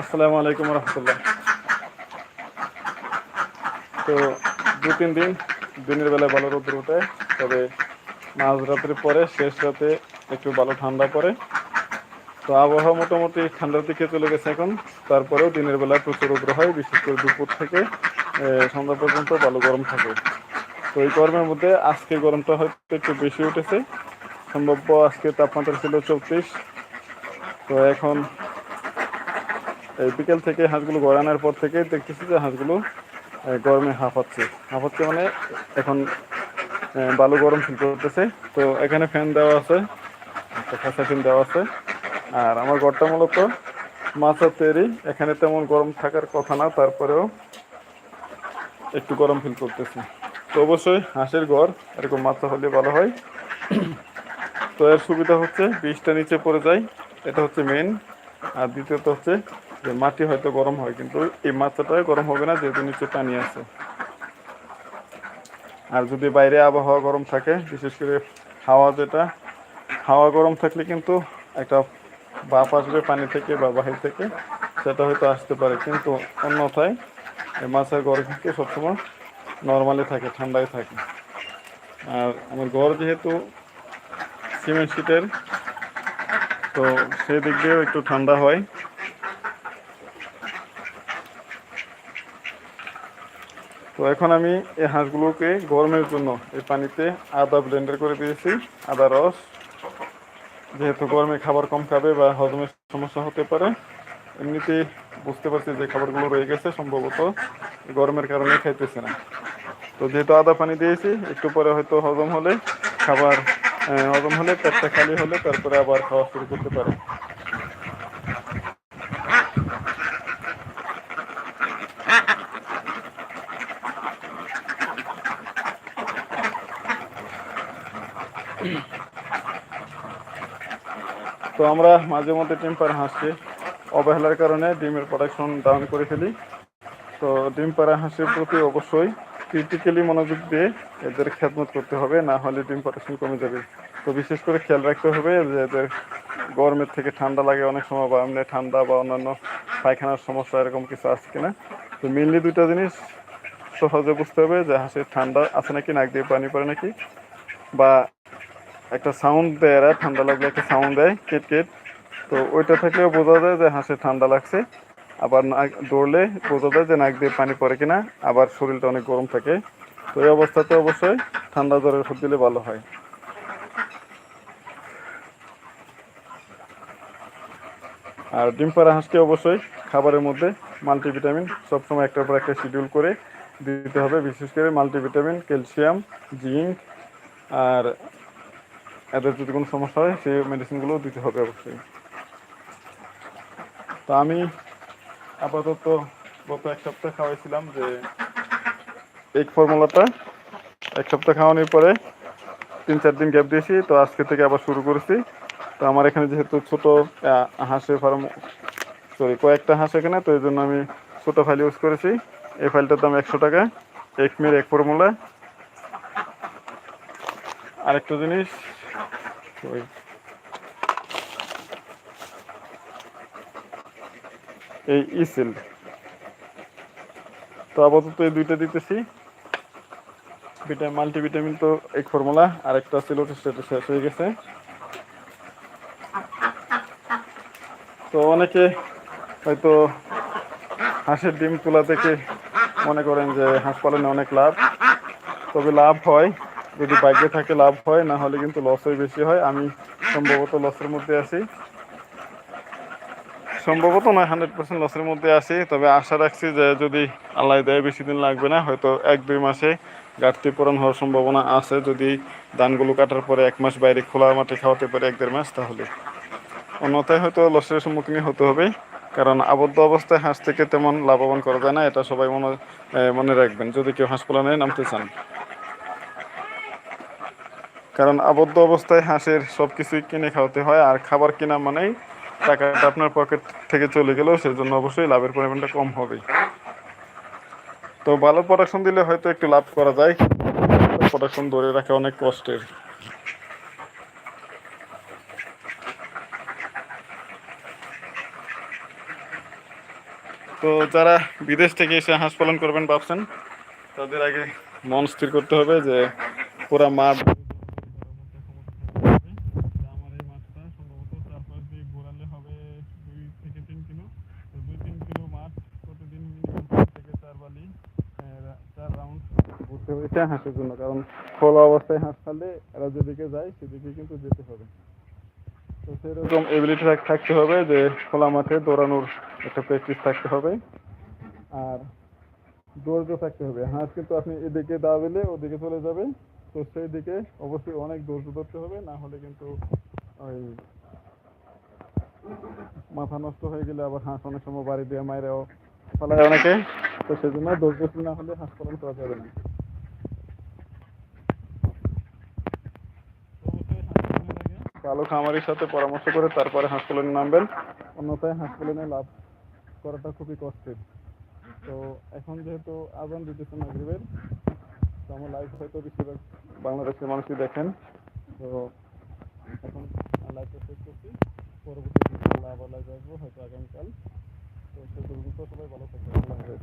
আসসালামু আলাইকুম রহমতুল্লাহ। তো দু তিন দিন দিনের বেলায় ভালো রোদ ওঠে তবে মাঝ রাতের পরে, শেষ রাতে একটু ভালো ঠান্ডা পড়ে। তো আবহাওয়া মোটামুটি ঠান্ডার দিকে চলে গেছে এখন। তারপরেও দিনের বেলায় প্রচুর উগ্র হয়, বিশেষ করে দুপুর থেকে সন্ধ্যা পর্যন্ত ভালো গরম থাকে। তো এই গরমের মধ্যে আজকে গরমটা হয়তো একটু বেশি উঠেছে। সম্ভাব্য আজকে তাপমাত্রা ছিল চৌত্রিশ। তো এখন এই বিকেল থেকে হাঁসগুলো গড়ানোর পর থেকে দেখতেছি যে হাঁসগুলো গরমে হাঁপাচ্ছে হাঁপাচ্ছে মানে এখন ভালো গরম ফিল করতেছে। তো এখানে ফ্যান দেওয়া আছে খাসা ফ্যান দেওয়া আছে। আর আমার ঘরটা মূলত মাছের তৈরি। এখানে তেমন গরম থাকার কথা না, তারপরেও একটু গরম ফিল করতেছি। তো অবশ্যই হাঁসের ঘর, এরকম মাথা হলে ভালো হয়। তো এর সুবিধা হচ্ছে, বীজটা নিচে পড়ে যায়। এটা হচ্ছে মেন আর দ্বিতীয়ত হচ্ছে যে মাটি হয়তো গরম হয়, কিন্তু এই মাথাটা গরম হবে না, যেহেতু নিচে পানি আছে। আর যদি বাইরে আবহাওয়া গরম থাকে, বিশেষ করে হাওয়া যেটা, হাওয়া গরম থাকলে কিন্তু একটা বাপ আসবে পানি থেকে বা বাহির থেকে, সেটা হয়তো আসতে পারে। কিন্তু অন্যথায় এই মাছের গড় কিন্তু সবসময় নর্মালি থাকে, ঠান্ডায় থাকে। আর আমার ঘর যেহেতু সিমেন্ট শিটের তো সেই দিক দিয়েও একটু ঠান্ডা হয়। তো এখন আমি এই হাঁসগুলোকে গরমের জন্য এই পানিতে আদা ব্লেন্ডার করে দিয়েছি, আদা রস। যেহেতু গরমে খাবার কম খাবে বা হজমের সমস্যা হতে পারে এমনিতে বুঝতে পারছি যে খাবারগুলো রয়ে গেছে সম্ভবত, গরমের কারণে খাইতেছে না। তো যেহেতু আদা পানি দিয়েছি, একটু পরে হয়তো হজম হলে, খাবার হজম হলে, পেটটা খালি হলে তারপরে আবার খাওয়া শুরু করতে পারে। তো আমরা মাঝে মধ্যে টেম্পার হাঁসকে অবহেলার কারণে ডিমের প্রোডাকশন ডাউন করে ফেলি। তো ডিম পাড়া হাঁসের প্রতি অবশ্যই ক্রিটিক্যালি মনোযোগ দিয়ে এদের খেদমত করতে হবে, না হলে ডিম প্রোডাকশন কমে যাবে। তো বিশেষ করে খেয়াল রাখতে হবে যে এদের গরমের থেকে ঠান্ডা লাগে অনেক সময়, বা এমনি ঠান্ডা বা অন্যান্য পায়খানার সমস্যা এরকম কিছু আছে কিনা। তো মেনলি দুইটা জিনিস সহজে বুঝতে হবে যে হাঁসের ঠান্ডা আছে নাকি, নাক দিয়ে পানি পড়ে নাকি, বা একটা সাউন্ড দেয় এরা ঠান্ডা লাগলে একটা সাউন্ড দেয়, কেট কেট। তো ওইটা থাকলেও বোঝা যায় যে হাঁসের ঠান্ডা লাগছে। আবার নাক দৌড়লে বোঝা যায় যে নাক দিয়ে পানি পড়ে কিনা, আবার শরীরটা অনেক গরম থাকে। তো এই অবস্থাতে অবশ্যই ঠান্ডা জ্বরের ওষুধ দিলে ভালো হয়। আর ডিম পাড়া হাঁসকে অবশ্যই খাবারের মধ্যে মাল্টিভিটামিন সবসময় একটার পর একটা শিডিউল করে দিতে হবে। বিশেষ করে মাল্টিভিটামিন ক্যালসিয়াম জিঙ্ক আর এদের যদি কোনো সমস্যা হয়, সেই মেডিসিনগুলো দিতে হবে অবশ্যই। তো আমি আপাতত গত এক সপ্তাহ খাওয়াইছিলাম যে এই ফর্মুলাটা এক সপ্তাহ খাওয়ানোর পরে তিন চার দিন গ্যাপ দিয়েছি, তো আজকে থেকে আবার শুরু করেছি। তো আমার এখানে যেহেতু ছোট হাঁসের ফার্ম সরি কয়েকটা হাঁস এখানে, তো এই জন্য আমি ছোটো ফাইল ইউজ করেছি। এই ফাইলটার দাম একশো টাকা এক মেয়ের এক ফর্মুলা আরেকটা জিনিস ওই এই ইসিল তো আপাতত এই দুইটা দিতেছি। ভিটা মাল্টিভিটামিন তো এক ফর্মুলা, আরেকটা ছিল শেষ হয়ে গেছে। তো অনেকে হয়তো হাঁসের ডিম তোলা থেকে মনে করেন যে হাঁস পালনে অনেক লাভ, তবে লাভ হয়। যদি বাইকে থাকে লাভ হয়, না হলে কিন্তু লসই বেশি হয়। আমি সম্ভবত লসের মধ্যে আছি। সম্ভবত নয় হান্ড্রেড পার্সেন্ট লসের মধ্যে আছি। তবে আশা রাখছি যে যদি আল্লাহ দেয় বেশি দিন লাগবে না, হয়তো এক, দুই মাসে ঘাটতি পূরণ হওয়ার সম্ভাবনা আছে। যদি ধানগুলো কাটার পরে এক মাস বাইরে খোলা মাঠে খাওয়াতে পারে এক, দেড় মাস, তাহলে। অন্যথায় হয়তো লসের সম্মুখীন হতে হবে, কারণ আবদ্ধ অবস্থায় হাঁস থেকে তেমন লাভবান করা যায় না, এটা সবাই মনে মনে রাখবেন। যদি কেউ হাঁস পালনে নামতে চান। কারণ আবদ্ধ অবস্থায় হাঁসের সব কিছুই কিনে খাওয়াতে হয়, আর খাবার কেনা মানেই টাকাটা আপনার পকেট থেকে চলে গেলেও সেজন্য অবশ্যই লাভের পরিমাণটা কম হবে। তো ভালো প্রোডাকশন দিলে হয়তো একটু লাভ করা যায় প্রোডাকশন ধরে রাখা অনেক কষ্টের। তো যারা বিদেশ থেকে এসে হাঁস পালন করবেন ভাবছেন, তাদের আগে মন স্থির করতে হবে যে পুরা মাঠ আমার এই মাঠটা সম্ভবত চার পাঁচ দিয়ে ঘোরালে হবে দুই থেকে তিন কিলো তো দুই তিন কিলো মাঠ প্রতিদিন মিনিমাম তিন থেকে চার বালি আহ, চার রাউন্ড ঘুরতে হাঁসের জন্য, কারণ খোলা অবস্থায় হাঁস ছাড়লে এরা যেদিকে যায় সেদিকে কিন্তু যেতে হবে। তো সেরকম এবিলিটি থাকতে হবে যে খোলা মাঠে দৌড়ানোর একটা প্র্যাকটিস থাকতে হবে। আর ধৈর্য থাকতে হবে। হাঁস কিন্তু আপনি এদিকে দাঁড়ালে ওদিকে চলে যাবে তো সেই দিকে অবশ্যই অনেক ধৈর্য ধরতে হবে, না হলে কিন্তু ওই মাথা নষ্ট হয়ে গেলে আবার হাঁস অনেক সময় বাড়ি দিয়ে মায়েরাও ফেলায় অনেকে। তো সেজন্য ধৈর্যশীল না হলে হাঁস পালন করা যাবে না অবশ্যই হাঁস পালনের আগে ভালো খামারির সাথে পরামর্শ করে তারপরে হাঁস পালনে নামবেন। অন্যথায় হাঁস পালনে লাভ করাটা খুবই কষ্টের। তো এখন যেহেতু আজান দিতেছে মাগরিবের, তো আমার লাইভ হয়তো বেশিরভাগ বাংলাদেশের মানুষই দেখেন। তো এখন লাইভটা শেষ করছি। পরবর্তী আবার লাইভ হয়তো আগামীকাল। তো সে পর্যন্ত সবাই ভালো থাকবে